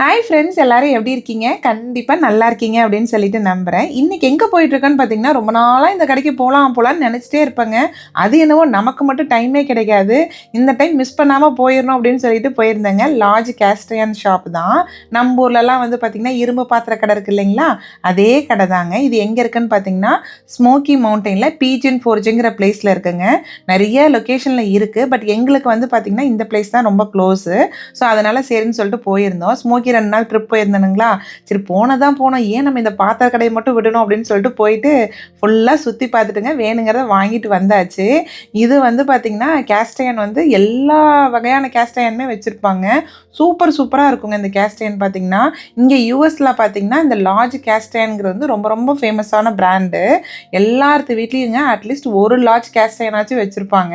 Hi friends எல்லாரும் எப்படி இருக்கீங்க? கண்டிப்பாக நல்லா இருக்கீங்க அப்படின்னு சொல்லிட்டு நம்புகிறேன் இன்றைக்கி எங்கே போயிட்டுருக்கேன்னு பார்த்தீங்கன்னா ரொம்ப நாளாக இந்த கடைக்கு போகலாம் போகலான்னு நினச்சிட்டே இருப்பேங்க. அது என்னவோ நமக்கு மட்டும் டைமே கிடைக்காது. இந்த டைம் மிஸ் பண்ணாமல் போயிடணும் அப்படின்னு சொல்லிட்டு போயிருந்தேங்க. லார்ஜ் கேஸ்ட்ரியன் ஷாப் தான். நம்ம ஊர்லலாம் வந்து பார்த்திங்கன்னா இரும்பு பாத்திர கடை இருக்குது இல்லைங்களா? அதே கடை தாங்க. இது எங்கே இருக்குன்னு பார்த்தீங்கன்னா ஸ்மோக்கி மவுண்டெயினில் பீஜன் ஃபோர்ஜுங்கிற பிளேஸில் இருக்குங்க. நிறைய லொக்கேஷனில் இருக்குது பட் எங்களுக்கு வந்து பார்த்திங்கன்னா இந்த பிளேஸ் தான் ரொம்ப க்ளோஸு ஸோ அதனால் சரின்னு சொல்லிட்டு போயிருந்தோம். ஸ்மோக்கி ரெண்டு நாள் ட்ரிப் போயிருந்தேனுங்களா? சரி போனதான் போனோம். ஏன் நம்ம இந்த பாத்திர கடையை மட்டும் விடணும் அப்படின்னு சொல்லிட்டு போயிட்டு ஃபுல்லாக சுற்றி பார்த்துட்டுங்க வேணுங்கிறத வாங்கிட்டு வந்தாச்சு. இது வந்து பார்த்திங்கன்னா கேஸ்டைன் வந்து எல்லா வகையான கேஸ்டைனுமே வச்சுருப்பாங்க. சூப்பர் சூப்பராக இருக்குங்க இந்த கேஸ்டைன் பார்த்தீங்கன்னா இங்கே யூஎஸில் பார்த்தீங்கன்னா இந்த லார்ஜ் கேஸ்டைன்ங்கிறது வந்து ரொம்ப ரொம்ப ஃபேமஸான பிராண்டு எல்லார்த்து வீட்லேயுங்க அட்லீஸ்ட் ஒரு லார்ஜ் கேஸ்டைனாச்சும் வச்சுருப்பாங்க.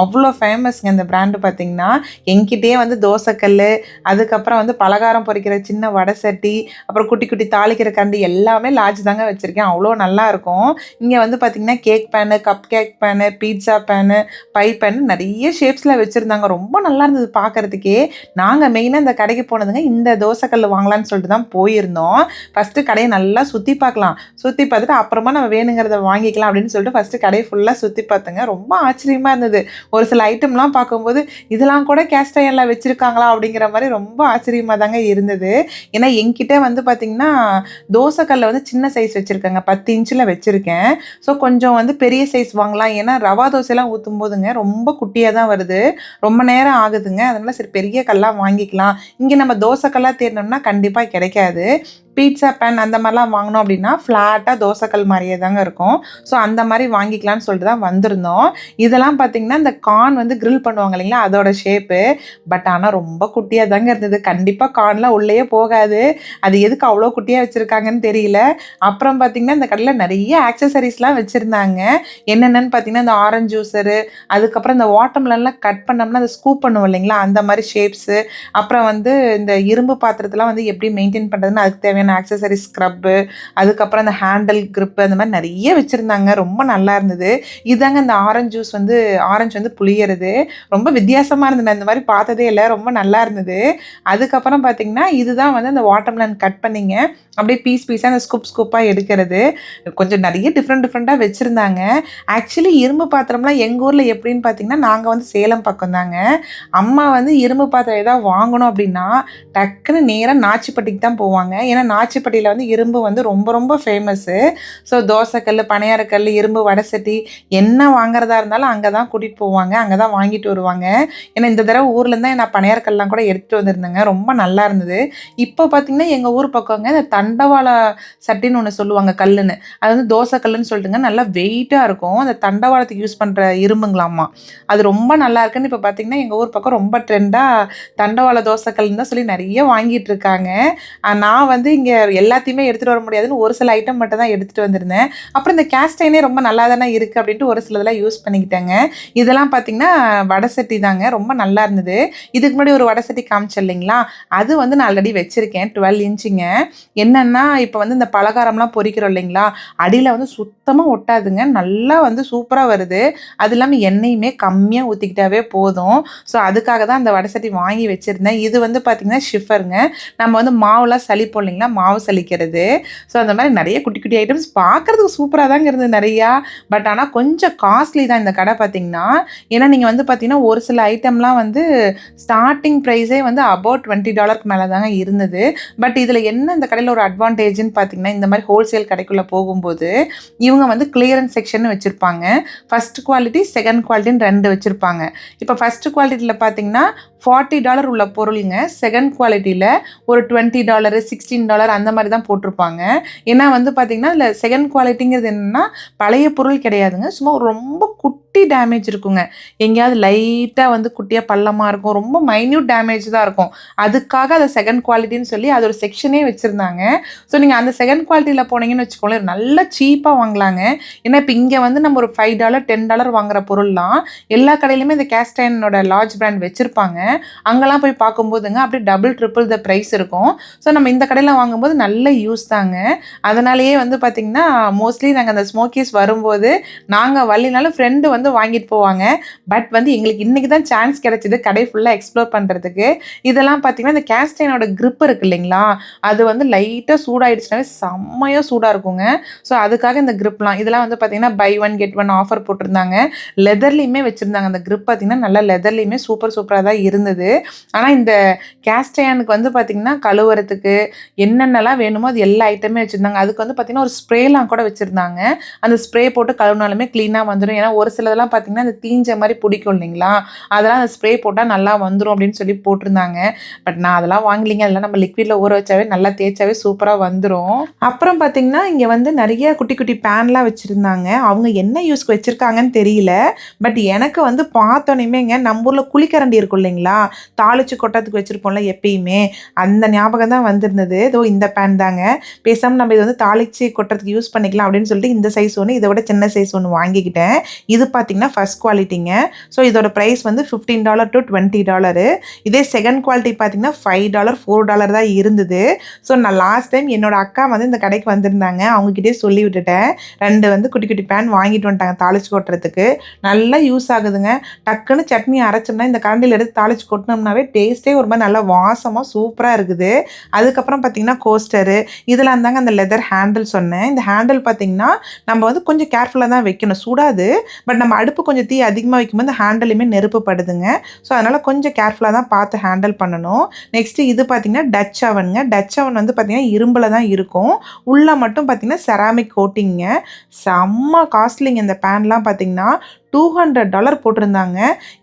அவ்வளோ ஃபேமஸ்ங்க இந்த பிராண்டு பார்த்தீங்கன்னா என்கிட்டயே வந்து தோசைக்கல் அதுக்கப்புறம் வந்து பலகாரம் பொறிக்கிற சின்ன வடை சட்டி அப்புறம் குட்டி குட்டி தாளிக்கிற கண்டு எல்லாமே லாட்ஜ் தாங்க வச்சுருக்கேன். அவ்வளோ நல்லாயிருக்கும் இங்கே வந்து பார்த்திங்கன்னா cake pan cupcake pan pizza pan pie pan நிறைய ஷேப்ஸில் வச்சுருந்தாங்க. ரொம்ப நல்லா இருந்தது பார்க்குறதுக்கே நாங்கள் மெயினாக இந்த கடைக்கு போனதுங்க இந்த தோசைக்கல் வாங்கலாம்னு சொல்லிட்டு தான் போயிருந்தோம். ஃபஸ்ட்டு கடையை நல்லா சுற்றி பார்க்கலாம். சுற்றி பார்த்துட்டு அப்புறமா நம்ம வேணுங்கிறத வாங்கிக்கலாம் அப்படின்னு சொல்லிட்டு ஃபஸ்ட்டு கடையை ஃபுல்லாக சுற்றி பார்த்துங்க. ரொம்ப ஆச்சரியமாக இருந்தது. ஒரு சில ஐட்டம்லாம் பார்க்கும்போது இதெல்லாம் கூட கேஸ்ட் அயனில் வச்சுருக்காங்களா அப்படிங்கிற மாதிரி ரொம்ப ஆச்சரியமாக தாங்க இருந்தது. ஏன்னா என்கிட்ட வந்து பார்த்திங்கன்னா தோசைக்கல்ல வந்து சின்ன சைஸ் வச்சுருக்கேங்க. பத்து இன்ச்சில் வச்சுருக்கேன். ஸோ கொஞ்சம் வந்து பெரிய சைஸ் வாங்கலாம். ஏன்னா ரவா தோசைலாம் ஊற்றும் போதுங்க. ரொம்ப குட்டியாக தான் வருது. ரொம்ப நேரம் ஆகுதுங்க. அதனால் சரி பெரிய கல்லாக வாங்கிக்கலாம். இங்கே நம்ம தோசைக்கல்லாக தேடினோம்னா கண்டிப்பாக கிடைக்காது. பீட்சா பேன் அந்த மாதிரிலாம் வாங்கினோம் அப்படின்னா ஃப்ளாட்டாக தோசைக்கல் மாதிரியே தாங்க இருக்கும். ஸோ அந்த மாதிரி வாங்கிக்கலாம்னு சொல்லிட்டு தான் வந்திருந்தோம். இதெல்லாம் பார்த்தீங்கன்னா இந்த கார்ன் வந்து கிரில் பண்ணுவாங்க இல்லைங்களா? அதோட ஷேப்பு பட் ஆனால் ரொம்ப குட்டியாக தாங்க இருந்தது. கண்டிப்பாக கார்ன்லாம் உள்ளேயே போகாது. அது எதுக்கு அவ்வளோ குட்டியாக வச்சுருக்காங்கன்னு தெரியல. அப்புறம் பார்த்தீங்கன்னா இந்த கடையில் நிறைய ஆக்சசரிஸ்லாம் வச்சுருந்தாங்க. என்னென்னு பார்த்தீங்கன்னா இந்த ஆரஞ்சு ஜூஸரு அதுக்கப்புறம் இந்த வாட்டர்மெலன்லாம் கட் பண்ணோம்னா அந்த ஸ்கூப் பண்ணுவோம் இல்லைங்களா? அந்த மாதிரி ஷேப்ஸு அப்புறம் வந்து இந்த இரும்பு பாத்திரத்தெலாம் வந்து எப்படி மெயின்டைன் பண்ணுறதுன்னு அதுக்கு தேவையான ஆக்சசரி ஸ்க்ரப்பு அதுக்கப்புறம் அந்த ஹேண்டில் க்ரிப்பு அந்த மாதிரி நிறைய வச்சுருந்தாங்க. ரொம்ப நல்லா இருந்தது. இதாங்க இந்த ஆரஞ்சு ஜூஸ் வந்து ஆரஞ்சு வந்து புளியறது. ரொம்ப வித்தியாசமாக இருந்தது. நான் இந்த மாதிரி பார்த்ததே இல்லை. ரொம்ப நல்லா இருந்தது. அதுக்கப்புறம் பார்த்தீங்கன்னா இதுதான் வந்து அந்த வாட்டர்மெலன் கட் பண்ணிங்க. அப்படியே பீஸ் பீஸாக அந்த ஸ்கூப் ஸ்கூப்பாக எடுக்கிறது. கொஞ்சம் நிறைய டிஃப்ரெண்ட் டிஃப்ரெண்ட்டாக வச்சுருந்தாங்க. ஆக்சுவலி இரும்பு பாத்திரம்லாம் எங்கள் ஊரில் எப்படின்னு பார்த்தீங்கன்னா நாங்கள் வந்து சேலம் பக்கம் தாங்க. அம்மா வந்து இரும்பு பாத்திரம் ஏதாவது வாங்கணும் அப்படின்னா டக்குன்னு நேராக நாச்சிப்பட்டிக்கு தான் போவாங்க. ஏன்னா நாச்சிப்பட்டியில் வந்து இரும்பு வந்து ரொம்ப ரொம்ப ஃபேமஸ்ஸு ஸோ தோசைக்கல் பனையாறுக்கல் இரும்பு வடை சட்டி என்ன வாங்குறதா இருந்தாலும் அங்கே தான் கூட்டிகிட்டு போவாங்க. அங்கே தான் வாங்கிட்டு வருவாங்க. ஏன்னா இந்த தடவை ஊர்லேருந்து தான் நான் பணியாரக்கல்லாம் கூட எடுத்துகிட்டு வந்திருந்தேங்க. ரொம்ப நல்லா இருந்தது. இப்போ பார்த்தீங்கன்னா எங்கள் ஊர் பக்கங்க இந்த தண்டவாள சட்டின்னு ஒன்று சொல்லுவாங்க கல்லுன்னு. அது வந்து தோசை கல்லுன்னு சொல்லிட்டுங்க. நல்லா வெயிட்டாக இருக்கும். அந்த தண்டவாளத்துக்கு யூஸ் பண்ணுற இரும்புங்களாம்மா அது ரொம்ப நல்லா இருக்குன்னு இப்போ பார்த்தீங்கன்னா எங்கள் ஊர் பக்கம் ரொம்ப ட்ரெண்டாக தண்டவாள தோசைக்கல்னு தான் சொல்லி நிறைய வாங்கிட்டு இருக்காங்க. நான் வந்து இங்கே எல்லாத்தையுமே எடுத்துகிட்டு வர முடியாதுன்னு ஒரு சில ஐட்டம் மட்டும் தான் எடுத்துகிட்டு வந்திருந்தேன். அப்புறம் இந்த கேஸ்டைனே ரொம்ப நல்லா தானே இருக்குது அப்படின்ட்டு ஒரு சிலதெல்லாம் யூஸ் பண்ணிக்கிட்டேங்க. இதெல்லாம் பார்த்தீங்கன்னா வடை சட்டி தாங்க. ரொம்ப நல்லா இருந்தது. இதுக்கு முன்னாடி ஒரு வடை சட்டி காமிச்சேன் இல்லைங்களா? அது வந்து நான் ஆல்ரெடி வச்சுருக்கேன். டுவெல் இன்ச்சுங்க என்னென்னா இப்போ வந்து இந்த பலகாரம்லாம் பொறிக்கிறோம் இல்லைங்களா? அடியில் வந்து சுத்தமாக ஒட்டாதுங்க. நல்லா வந்து சூப்பராக வருது. அது இல்லாமல் எண்ணெயுமே கம்மியாக ஊற்றிக்கிட்டாவே போதும். ஸோ அதுக்காக தான் அந்த வடை சட்டி வாங்கி வச்சுருந்தேன். இது வந்து பார்த்திங்கன்னா ஷிஃபருங்க நம்ம வந்து மாவுலாம் சளி இல்லைங்களா? மாவு சலிக்கிறது ஸோ அந்த மாதிரி நிறைய குட்டி குட்டி ஐட்டம்ஸ் பார்க்குறதுக்கு சூப்பராக தாங்க இருந்தது நிறையா. பட் ஆனால் கொஞ்சம் காஸ்ட்லி தான் இந்த கடை பார்த்தீங்கன்னா. ஏன்னா நீங்கள் வந்து பார்த்தீங்கன்னா ஒரு சில ஐட்டம்லாம் வந்து ஸ்டார்டிங் ப்ரைஸே வந்து அபவுட் டுவெண்ட்டி டாலருக்கு மேலே தாங்க இருந்தது. பட் இதில் என்ன இந்த கடையில் ஒரு அட்வான்டேஜ்னு பார்த்தீங்கன்னா இந்த மாதிரி ஹோல்சேல் கடைக்குள்ளே போகும்போது இவங்க வந்து கிளியரன்ஸ் செக்ஷன் வச்சுருப்பாங்க. ஃபர்ஸ்ட் குவாலிட்டி செகண்ட் குவாலிட்டின்னு ரெண்டு வச்சுருப்பாங்க. இப்போ ஃபர்ஸ்ட் குவாலிட்டியில் பார்த்தீங்கன்னா ஃபார்ட்டி டாலர் உள்ள பொருளுங்க. செகண்ட் குவாலிட்டியில் ஒரு டுவெண்ட்டி டாலரு சிக்ஸ்டீன் டாலர் அந்த மாதிரி தான் போட்டிருப்பாங்க. ஏன்னா வந்து பார்த்தீங்கன்னா இதில் செகண்ட் குவாலிட்டிங்கிறது என்னென்னா பழைய பொருள் கிடையாதுங்க. சும்மா ரொம்ப குட்டி டேமேஜ் இருக்குங்க. எங்கேயாவது லைட்டாக வந்து குட்டியாக பள்ளமாக இருக்கும். ரொம்ப மைன்யூட் டேமேஜ் தான் இருக்கும். அதுக்காக அதை செகண்ட் குவாலிட்டின்னு சொல்லி அது ஒரு செக்ஷனே வச்சுருந்தாங்க. ஸோ நீங்கள் அந்த செகண்ட் குவாலிட்டியில் போனீங்கன்னு வச்சுக்கோங்களேன் நல்லா சீப்பாக வாங்கலாங்க. ஏன்னா இப்போ இங்கே வந்து நம்ம ஒரு ஃபைவ் டாலர் டென் டாலர் வாங்குற பொருள்லாம் எல்லா கடையிலுமே இந்த கேஸ்டைனோட லார்ஜ் பிராண்ட் வச்சுருப்பாங்க. அங்கெல்லாம் போய் பார்க்கும்போதுங்க அப்படியே டபுள் ட்ரிபிள் த ப்ரைஸ் இருக்கும். ஸோ நம்ம இந்த கடையில் வாங்கும்போது நல்ல யூஸ் தாங்க. அதனாலேயே வந்து பார்த்திங்கன்னா மோஸ்ட்லி நாங்கள் அந்த ஸ்மோக்கிஸ் வரும்போது நாங்கள் வள்ளினாலும் ஃப்ரெண்டு வந்து வந்து வாங்கிட்டு போவாங்க. பட் வந்து எங்களுக்கு இன்றைக்கி தான் சான்ஸ் கிடைச்சிது. கடை ஃபுல்லாக எக்ஸ்ப்ளோர் பண்ணுறதுக்கு இதெல்லாம் பார்த்தீங்கன்னா இந்த கேஸ்டைனோட க்ரிப் இருக்கு இல்லைங்களா? அது வந்து லைட்டாக சூடாயிடுச்சுனாவே செம்மையாக சூடாக இருக்குங்க. ஸோ அதுக்காக இந்த க்ரிப்லாம் இதெல்லாம் வந்து பார்த்தீங்கன்னா buy one get one offer போட்டிருந்தாங்க. லெதர்லேயுமே வச்சுருந்தாங்க. அந்த க்ரிப் பார்த்தீங்கன்னா நல்லா லெதர்லேயுமே சூப்பர் சூப்பராக தான் இருந்தது. ஆனால் இந்த கேஸ்டயானுக்கு வந்து பார்த்தீங்கன்னா கழுவுறதுக்கு என்னென்னலாம் வேணுமோ அது எல்லா ஐட்டமே வச்சுருந்தாங்க. அதுக்கு வந்து பார்த்தீங்கன்னா ஒரு ஸ்ப்ரேலாம் கூட வச்சுருந்தாங்க. அந்த ஸ்ப்ரே போட்டு கழுவினாலுமே க்ளீனாக வந்துடும் ஏன்னா ஒரு சில இதெல்லாம் பார்த்தீங்கன்னா அந்த தீஞ்ச மாதிரி பிடிக்கும் இல்லைங்களா? அதெல்லாம் அந்த ஸ்ப்ரே போட்டால் நல்லா வந்துடும் அப்படின்னு சொல்லி போட்டிருந்தாங்க. பட் நான் அதெல்லாம் வாங்கலிங்க. அதெல்லாம் நம்ம லிக்விடில் ஊற வச்சாவே நல்லா தேய்ச்சாவே சூப்பராக வந்துடும் அப்புறம் பார்த்தீங்கன்னா இங்கே வந்து நிறைய குட்டி குட்டி பேன்லாம் வச்சுருந்தாங்க. அவங்க என்ன யூஸ்க்கு வச்சுருக்காங்கன்னு தெரியல. பட் எனக்கு வந்து பார்த்தோன்னேமேங்க நம்ம ஊரில் குளிக்கரண்டி இருக்கும் இல்லைங்களா? தாளிச்சு கொட்டத்துக்கு வச்சுருப்போம்ல எப்பயுமே. அந்த ஞாபகம் தான் வந்திருந்தது. இதோ இந்த பேன் தாங்க. பேசாமல் நம்ம இது வந்து தாளிச்சு கொட்டுறதுக்கு யூஸ் பண்ணிக்கலாம் அப்படின்னு சொல்லிட்டு இந்த சைஸ் ஒன்று இதை விட சின்ன சைஸ் ஒன்று வாங்கிக்கிட்டேன். இது பார்த்தீங்கன்னா ஃபர்ஸ்ட் குவாலிட்டிங்க ஸோ இதோட ப்ரைஸ் வந்து fifteen dollar to twenty dollar இதே செகண்ட் குவாலிட்டி பார்த்தீங்கன்னா ஃபைவ் டாலர் ஃபோர் டாலர் தான் இருந்தது. ஸோ நான் லாஸ்ட் டைம் என்னோட அக்கா வந்து இந்த கடைக்கு வந்திருந்தாங்க. அவங்ககிட்டயே சொல்லி விட்டுட்டேன். ரெண்டு வந்து குட்டி குட்டி பேன் வாங்கிட்டு வந்துட்டாங்க தாளிச்சு கொட்டுறதுக்கு. நல்லா யூஸ் ஆகுதுங்க. டக்குன்னு சட்னி அரைச்சோம்னா இந்த கரண்டியில் எடுத்து தாளிச்சு கொட்டினோம்னாவே டேஸ்ட்டே ஒரு மாதிரி நல்லா வாசமாக சூப்பராக இருக்குது. அதுக்கப்புறம் பார்த்தீங்கன்னா கோஸ்டரு இதில் இருந்தாங்க அந்த லெதர் ஹேண்டில் சொன்னேன். இந்த ஹேண்டில் பார்த்தீங்கன்னா நம்ம வந்து கொஞ்சம் கேர்ஃபுல்லாக தான் வைக்கணும். சூடாது. பட் நம்ம அடுப்பு கொஞ்சம் தீ அதிகமாக வைக்கும்போது இந்த ஹேண்டிலுமே நெருப்புப்படுதுங்க. ஸோ அதனால் கொஞ்சம் கேர்ஃபுல்லாக தான் பார்த்து ஹேண்டில் பண்ணணும். நெக்ஸ்ட்டு இது பார்த்தீங்கன்னா டச் அவனுங்க டச் அவன் வந்து பார்த்திங்கன்னா இரும்பில் தான் இருக்கும். உள்ளே மட்டும் பார்த்திங்கன்னா செராமிக் கோட்டிங்க செம்ம காஸ்ட்லிங்க இந்த பேன்லாம் பார்த்திங்கன்னா டூ ஹண்ட்ரட் டாலர் போட்டிருந்தாங்க.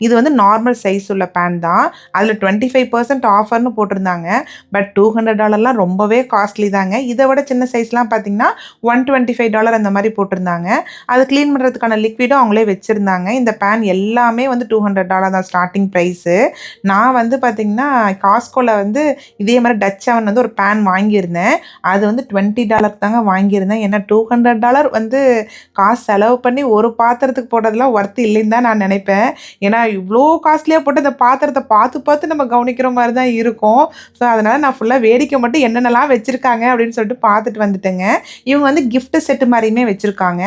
இது வந்து நார்மல் சைஸ் உள்ள பேன் தான். அதில் டுவெண்ட்டி ஃபைவ் பர்சன்ட் ஆஃபர்னு போட்டிருந்தாங்க பட் டூ ஹண்ட்ரட் டாலர்லாம் ரொம்பவே காஸ்ட்லி தாங்க. இதை விட சின்ன சைஸ்லாம் பார்த்தீங்கன்னா ஒன் டுவெண்ட்டி ஃபைவ் டாலர் அந்த மாதிரி போட்டிருந்தாங்க. அது க்ளீன் பண்ணுறதுக்கான லிக்விடும் அவங்களே வச்சுருந்தாங்க. இந்த பேன் எல்லாமே வந்து டூ ஹண்ட்ரட் டாலர் தான் ஸ்டார்டிங் ப்ரைஸு நான் வந்து பார்த்தீங்கன்னா காஸ்கோவில் வந்து இதே மாதிரி டச் அவன் வந்து ஒரு பேன் வாங்கியிருந்தேன். அது வந்து டுவெண்ட்டி டாலர் தாங்க வாங்கியிருந்தேன். ஏன்னா டூ ஹண்ட்ரட் டாலர் வந்து காசு செலவு பண்ணி ஒரு பாத்திரத்துக்கு போட்டதெல்லாம் ஒர்த்து இல்லைன்னு தான் நான் நினைப்பேன். ஏன்னா இவ்வளோ காஸ்ட்லியாக போட்டு அந்த பாத்திரத்தை பார்த்து பார்த்து நம்ம கவனிக்கிற மாதிரி தான் இருக்கும். ஸோ அதனால் நான் ஃபுல்லாக வேடிக்கை மட்டும் என்னென்னலாம் வச்சுருக்காங்க அப்படின்னு சொல்லிட்டு பார்த்துட்டு வந்துட்டேங்க. இவங்க வந்து கிஃப்ட்டு செட்டு மாதிரியுமே வச்சுருக்காங்க.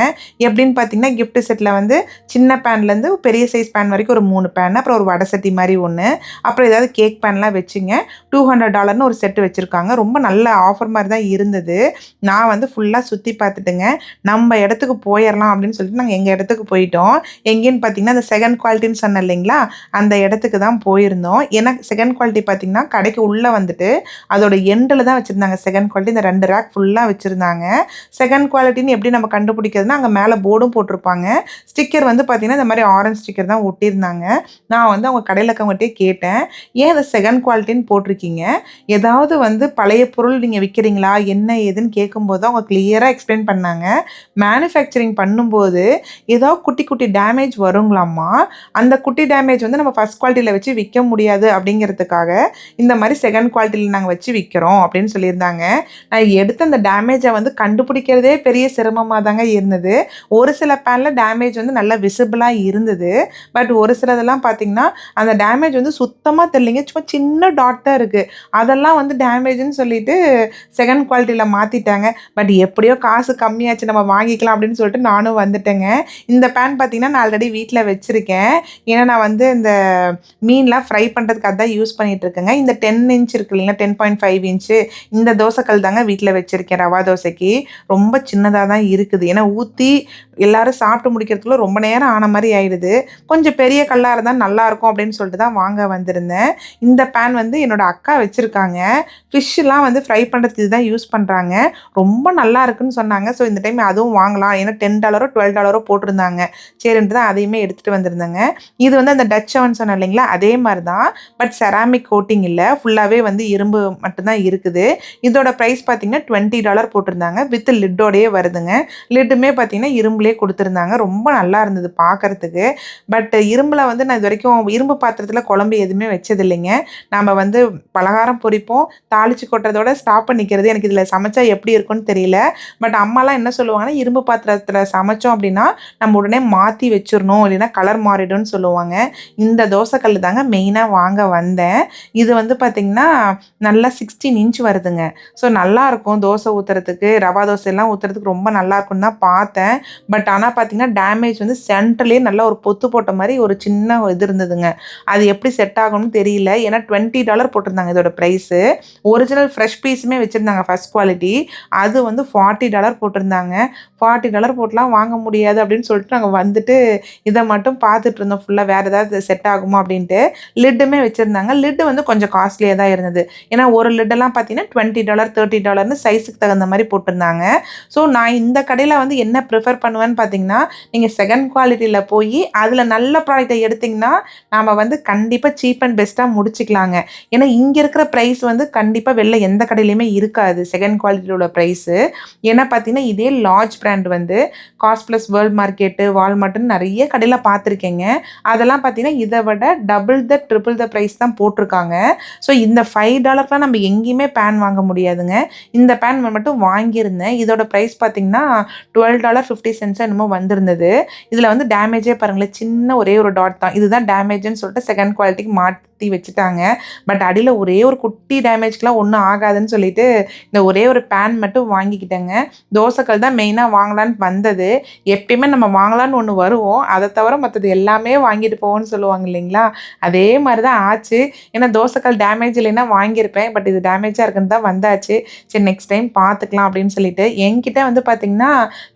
எப்படின்னு பார்த்தீங்கன்னா கிஃப்ட்டு செட்டில் வந்து சின்ன பேன்லேருந்து பெரிய சைஸ் பேன் வரைக்கும் ஒரு மூணு பேன் அப்புறம் ஒரு வடை சட்டி மாதிரி ஒன்று அப்புறம் ஏதாவது கேக் பேன்லாம் வச்சுங்க. டூ ஹண்ட்ரட் டாலர்னு ஒரு செட்டு வச்சுருக்காங்க. ரொம்ப நல்ல ஆஃபர் மாதிரி தான் இருந்தது. நான் வந்து ஃபுல்லாக சுற்றி பார்த்துட்டுங்க. நம்ம இடத்துக்கு போயிடலாம் அப்படின்னு சொல்லிட்டு நாங்கள் எங்கள் இடத்துக்கு போயிட்டோம். எங்கேன்னு பார்த்தீங்கன்னா அந்த செகண்ட் குவாலிட்டின்னு சொன்னேன் இல்லைங்களா? அந்த இடத்துக்கு தான் போயிருந்தோம். ஏன்னா செகண்ட் குவாலிட்டி பார்த்தீங்கன்னா கடைக்கு உள்ளே வந்துட்டு அதோட எண்டில் தான் வச்சுருந்தாங்க. செகண்ட் குவாலிட்டி இந்த ரெண்டு ரேக் ஃபுல்லாக வச்சுருந்தாங்க. செகண்ட் குவாலிட்டின்னு எப்படி நம்ம கண்டுபிடிக்கிறதுனா அங்கே மேலே போர்டும் போட்டிருப்பாங்க. ஸ்டிக்கர் வந்து பார்த்தீங்கன்னா இந்த மாதிரி ஆரஞ்ச் ஸ்டிக்கர் தான் ஒட்டியிருந்தாங்க. நான் வந்து அவங்க கடையில் இருக்கவங்ககிட்டே கேட்டேன். ஏன் அதை செகண்ட் குவாலிட்டின்னு போட்டிருக்கீங்க? ஏதாவது வந்து பழைய பொருள் நீங்கள் விற்கிறீங்களா என்ன ஏதுன்னு கேட்கும்போது அவங்க கிளியராக எக்ஸ்பிளைன் பண்ணாங்க. மேனுஃபேக்சரிங் பண்ணும்போது ஏதோ குட்டி குட்டி டேமேஜ் வருங்களாம்மா? அந்த குட்டி டேமேஜ் வந்து நம்ம ஃபஸ்ட் குவாலிட்டியில் வச்சு விற்க முடியாது அப்படிங்கிறதுக்காக இந்த மாதிரி செகண்ட் குவாலிட்டியில் நாங்கள் வச்சு விற்கிறோம் அப்படின்னு சொல்லியிருந்தாங்க. நான் எடுத்த அந்த டேமேஜை வந்து கண்டுபிடிக்கிறதே பெரிய சிரமமாக தாங்க இருந்தது. ஒரு சில பேனில் டேமேஜ் வந்து நல்லா விசிபிளாக இருந்தது. பட் ஒரு சிலதெல்லாம் பார்த்தீங்கன்னா அந்த டேமேஜ் வந்து சுத்தமாக தெரியலைங்க. சும்மா சின்ன டாட் தான் இருக்குது அதெல்லாம் வந்து டேமேஜ்னு சொல்லிட்டு செகண்ட் குவாலிட்டியில் மாற்றிட்டாங்க பட் எப்படியோ காசு கம்மியாச்சு நம்ம வாங்கிக்கலாம் அப்படின்னு சொல்லிட்டு நானும் வந்துட்டேங்க. இந்த பேன் பார்த்தீங்கன்னா ஆல்ரெடி வீட்டில் வச்சுருக்கேன். ஏன்னா நான் வந்து இந்த மீன்லாம் ஃப்ரை பண்ணுறதுக்கு அதான் யூஸ் பண்ணிகிட்ருக்கேங்க இருக்கேங்க இந்த டென் இன்ச் இருக்கு இல்லைங்களா? டென் பாயிண்ட் ஃபைவ் இன்ச்சு இந்த தோசைக்கல் தாங்க வீட்டில் வச்சுருக்கேன் ரவா தோசைக்கு. ரொம்ப சின்னதாக தான் இருக்குது. ஏன்னா ஊற்றி எல்லோரும் சாப்பிட்டு முடிக்கிறதுக்குள்ளே ரொம்ப நேரம் ஆன மாதிரி ஆயிடுது. கொஞ்சம் பெரிய கல்லாக இருந்தால் நல்லாயிருக்கும் அப்படின்னு சொல்லிட்டு தான் வாங்க வந்திருந்தேன். இந்த பேன் வந்து என்னோட அக்கா வச்சுருக்காங்க. ஃபிஷ்ஷெலாம் வந்து ஃப்ரை பண்ணுறதுக்கு இதுதான் யூஸ் பண்ணுறாங்க ரொம்ப நல்லா இருக்குன்னு சொன்னாங்க. ஸோ இந்த டைம் அதுவும் வாங்கலாம். ஏன்னா டென் டாலரோ டுவெல் டாலரோ போட்டிருந்தாங்க. சரி சரின்ட்டு தான் அதையுமே எடுத்துகிட்டு வந்திருந்தேங்க. இது வந்து அந்த டச் அவன் சொன்னேன் இல்லைங்களா? அதே மாதிரி தான் பட் செராமிக் கோட்டிங் இல்லை. ஃபுல்லாகவே வந்து இரும்பு மட்டும்தான் இருக்குது. இதோட ப்ரைஸ் பார்த்தீங்கன்னா டுவெண்ட்டி டாலர் போட்டிருந்தாங்க. வித் லிட்டோடையே வருதுங்க. லிட்டுமே பார்த்தீங்கன்னா இரும்புலேயே கொடுத்துருந்தாங்க. ரொம்ப நல்லா இருந்தது பார்க்கறதுக்கு பட் இரும்பில் வந்து நான் இது வரைக்கும் இரும்பு பாத்திரத்தில் குழம்பு எதுவுமே வச்சது இல்லைங்க நம்ம வந்து பலகாரம் பொரிப்போம். தாளிச்சு கொட்டுறதோட ஸ்டாப் பண்ணிக்கிறது. எனக்கு இதில் சமைச்சா எப்படி இருக்கும்னு தெரியல. பட் அம்மாலாம் என்ன சொல்லுவாங்கன்னா இரும்பு பாத்திரத்தில் சமைச்சோம் அப்படின்னா நம்ம உடனே மாற்றி வச்சிடணும் இல்லைன்னா கலர் மாறிடும்னு சொல்லுவாங்க. இந்த தோசைக்கல் தாங்க மெயினாக வாங்க வந்தேன். இது வந்து பார்த்திங்கன்னா நல்லா சிக்ஸ்டீன் இன்ச் வருதுங்க. ஸோ நல்லாயிருக்கும் தோசை ஊற்றுறதுக்கு ரவா தோசை எல்லாம் ஊற்றுறதுக்கு ரொம்ப நல்லா தான் பார்த்தேன். பட் ஆனால் பார்த்திங்கன்னா டேமேஜ் வந்து சென்டர்லேயே நல்லா ஒரு பொத்து போட்ட மாதிரி ஒரு சின்ன இது இருந்ததுங்க. அது எப்படி செட் ஆகும்னு தெரியல. ஏன்னா டுவெண்ட்டி டாலர் போட்டிருந்தாங்க இதோட ப்ரைஸு ஒரிஜினல் ஃப்ரெஷ் பீஸுமே வச்சுருந்தாங்க ஃபஸ்ட் குவாலிட்டி அது வந்து ஃபார்ட்டி டாலர் போட்டிருந்தாங்க. ஃபார்ட்டி டாலர் போட்டெலாம் வாங்க முடியாது அப்படின்னு சொல்லிட்டு நாங்கள் வந்துட்டு இதை மட்டும் பார்த்துட்டு இருந்தோம் ஃபுல்லாக வேறு ஏதாவது செட் ஆகுமா அப்படின்ட்டு லிட்டுமே வச்சுருந்தாங்க. லிட்டு வந்து கொஞ்சம் காஸ்ட்லியாக தான் இருந்தது. ஏன்னா ஒரு லிட்டெல்லாம் பார்த்தீங்கன்னா டுவெண்ட்டி டாலர் தேர்ட்டி டாலர்னு சைஸுக்கு தகுந்த மாதிரி போட்டிருந்தாங்க. ஸோ நான் இந்த கடையில் வந்து என்ன ப்ரிஃபர் பண்ணுவேன்னு பார்த்தீங்கன்னா நீங்கள் செகண்ட் குவாலிட்டியில் போய் அதில் நல்ல ப்ராடக்ட்டை எடுத்திங்கன்னா நாம் வந்து கண்டிப்பாக சீப் அண்ட் பெஸ்ட்டாக முடிச்சுக்கலாங்க. ஏன்னா இங்கே இருக்கிற ப்ரைஸ் வந்து கண்டிப்பாக வெளில எந்த கடையிலையுமே இருக்காது செகண்ட் குவாலிட்டியோட ப்ரைஸு ஏன்னா பார்த்தீங்கன்னா இதே லார்ஜ் பிராண்ட் வந்து காஸ்ட் ப்ளஸ் வேர்ல்ட் மார்க்கெட்டு வால்மார்ட்னு நிறைய கடையில் பார்த்துருக்கேங்க. அதெல்லாம் பார்த்தீங்கன்னா இதை விட double the triple the price தான் போட்டிருக்காங்க. ஸோ இந்த ஃபைவ் டாலர்லாம் நம்ம எங்கேயுமே பேன் வாங்க முடியாதுங்க. இந்த பேன் மட்டும் வாங்கியிருந்தேன். இதோட ப்ரைஸ் பார்த்தீங்கன்னா டுவெல் டாலர் ஃபிஃப்டி சென்ட்ஸ் என்னமோ வந்திருந்தது. இதில் வந்து டேமேஜே பாருங்களேன் சின்ன ஒரே ஒரு டாட் தான். இதுதான் டேமேஜ்னு சொல்லிட்டு செகண்ட் குவாலிட்டிக்கு மாற்றி வச்சுட்டாங்க. பட் அடியில் ஒரே ஒரு குட்டி டேமேஜ்க்கெலாம் ஒன்றும் ஆகாதுன்னு சொல்லிட்டு இந்த ஒரே ஒரு பேன் மட்டும் வாங்கிக்கிட்டேங்க. தோசைக்கல் தான் மெயினாக வாங்கலான்னு வந்தது. எப்பயுமே நம்ம வாங்கலான்னு ஒன்று வரும். வருவோம் அதை தவிர மற்றது எல்லாமே வாங்கிட்டு போவோம்னு சொல்லுவாங்க இல்லைங்களா? அதே மாதிரி தான் ஆச்சு. ஏன்னா தோசைக்கல் டேமேஜ் இல்லைன்னா வாங்கியிருப்பேன். பட் இது டேமேஜாக இருக்குன்னு தான் வந்தாச்சு. சரி நெக்ஸ்ட் டைம் பார்த்துக்கலாம் அப்படின்னு சொல்லிட்டு என்கிட்ட வந்து பார்த்திங்கன்னா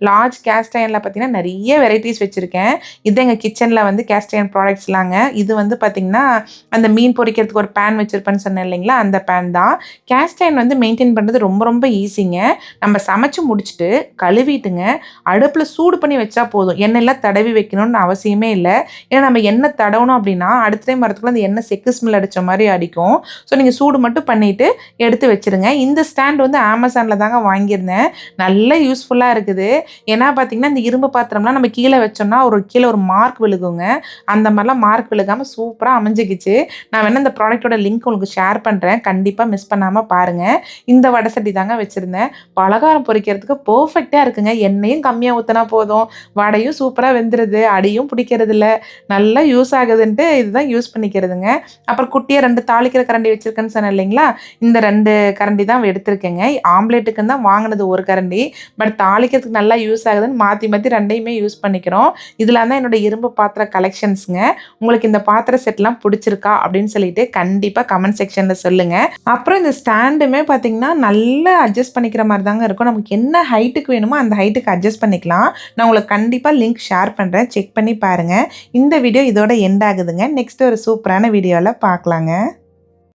லார்ஜ் கேஸ்ட் அயனில் பார்த்தீங்கன்னா நிறைய வெரைட்டிஸ் வச்சுருக்கேன். இது எங்கள் கிச்சனில் வந்து கேஸ்ட் அயன் ப்ராடக்ட்ஸ்லாங்க இது வந்து பார்த்திங்கன்னா அந்த மீன் பொறிக்கிறதுக்கு ஒரு பேன் வச்சுருப்பேன்னு சொன்னேன் இல்லைங்களா? அந்த பேன் தான். கேஸ்ட் அயன் வந்து மெயின்டைன் பண்ணுறது ரொம்ப ரொம்ப ஈஸிங்க நம்ம சமைச்சு முடிச்சுட்டு கழுவிட்டுங்க. அடுப்பில் சூடு பண்ணி வச்சா போதும். எண்ணெயெல்லாம் தடவி வைக்கணும்னு அவசியமே இல்லை. ஏன்னா நம்ம எண்ணெய் தடவணும் அப்படின்னா அடுத்த டைம் வரத்துக்குள்ள அந்த எண்ணெய் செக்கு ஸ்மெல் அடித்த மாதிரி அடிக்கும். ஸோ நீங்கள் சூடு மட்டும் பண்ணிவிட்டு எடுத்து வச்சுருங்க. இந்த ஸ்டாண்ட் வந்து அமேசானில் தாங்க வாங்கியிருந்தேன். நல்ல யூஸ்ஃபுல்லாக இருக்குது. ஏன்னா பார்த்தீங்கன்னா இந்த இரும்பு பாத்திரம்லாம் நம்ம கீழே வச்சோம்னா ஒரு கீழே ஒரு மார்க் விழுகுங்க. அந்த மாதிரிலாம் மார்க் விழுகாமல் சூப்பராக அமைஞ்சிக்கிச்சு நான் வேணால் இந்த ப்ராடக்ட்டோட லிங்க் உங்களுக்கு ஷேர் பண்ணுறேன் கண்டிப்பாக மிஸ் பண்ணாமல் பாருங்கள் இந்த வடை சட்டி தாங்க வச்சுருந்தேன். பலகாரம் பொறிக்கிறதுக்கு பர்ஃபெக்டாக இருக்குங்க. எண்ணெயும் கம்மியாக ஊற்றினா போதும். வடையும் சூப்பராக பிடிக்கிறது அடியும் பிடிக்கிறது இல்லை நல்லா யூஸ் ஆகுதுன்ட்டு இதுதான் யூஸ் பண்ணிக்கிறதுங்க. அப்புறம் குட்டியாக ரெண்டு தாளிக்கிற கரண்டி வச்சுருக்கேன்னு சொன்னேன் இல்லைங்களா? இந்த ரெண்டு கரண்டி தான் எடுத்திருக்கேங்க. ஆம்லேட்டுக்குன்னு தான் வாங்கினது ஒரு கரண்டி. பட் தாளிக்கிறதுக்கு நல்லா யூஸ் ஆகுதுன்னு மாற்றி மாற்றி ரெண்டையுமே யூஸ் பண்ணிக்கிறோம். இதில் தான் என்னோட இரும்பு பாத்திர கலெக்ஷன்ஸுங்க உங்களுக்கு இந்த பாத்திர செட்லாம் பிடிச்சிருக்கா அப்படின்னு சொல்லிட்டு கண்டிப்பாக கமெண்ட் செக்ஷனில் சொல்லுங்கள் அப்புறம் இந்த ஸ்டாண்டுமே பார்த்தீங்கன்னா நல்லா அட்ஜஸ்ட் பண்ணிக்கிற மாதிரி தாங்க இருக்கும். நமக்கு என்ன ஹைட்டுக்கு வேணுமோ அந்த ஹைட்டுக்கு அட்ஜஸ்ட் பண்ணிக்கலாம். நான் உங்களுக்கு கண்டிப்பாக லிங்க் ஷேர் பண்ணுறேன் பண்ணுறேன் செக் பண்ணி பாருங்கள் இந்த வீடியோ இதோட எண்ட் ஆகுதுங்க. நெக்ஸ்ட் ஒரு சூப்பரான வீடியோவில் பார்க்கலாங்க